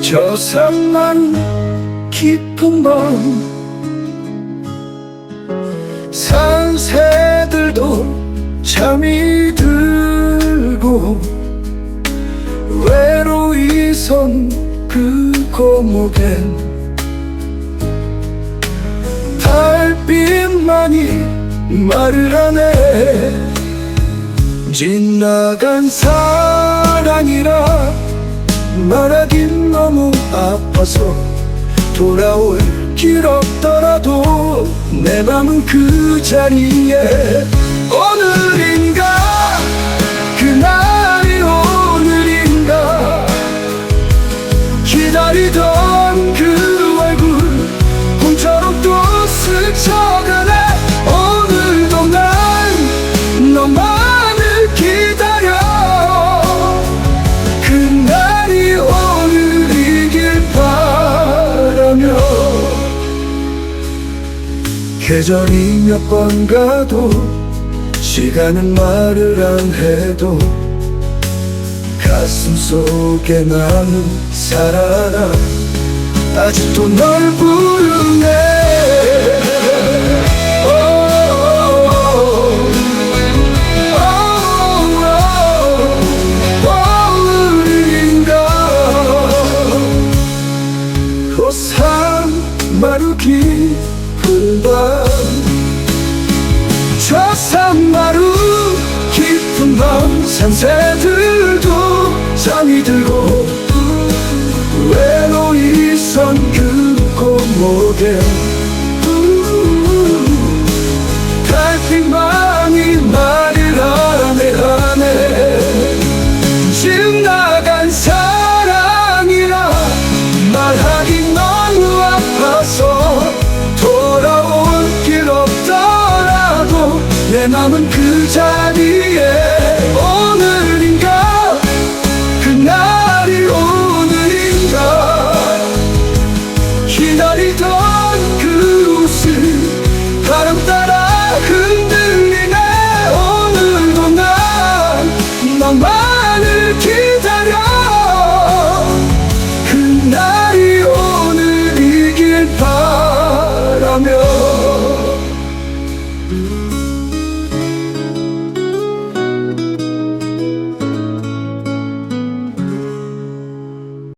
저 산만 깊은 밤 산새들도 잠이 들고 외로이 선그 고목엔 달빛만이 말을 하네. 지나간 사랑이라 말하긴 너무 아파서 돌아올 길 없더라도 내 맘은 그 자리에 그날이 계절이 몇 번 가도 시간은 말을 안 해도 가슴 속에 나는 살아나 아직도 널 부르네. 오, 오, 오, 오늘인가 호상 마루 깊 저 산마루 깊은 밤 산새들도 잠이 들고 외로이 선 긋고 목에. 달빛만이 나 coming.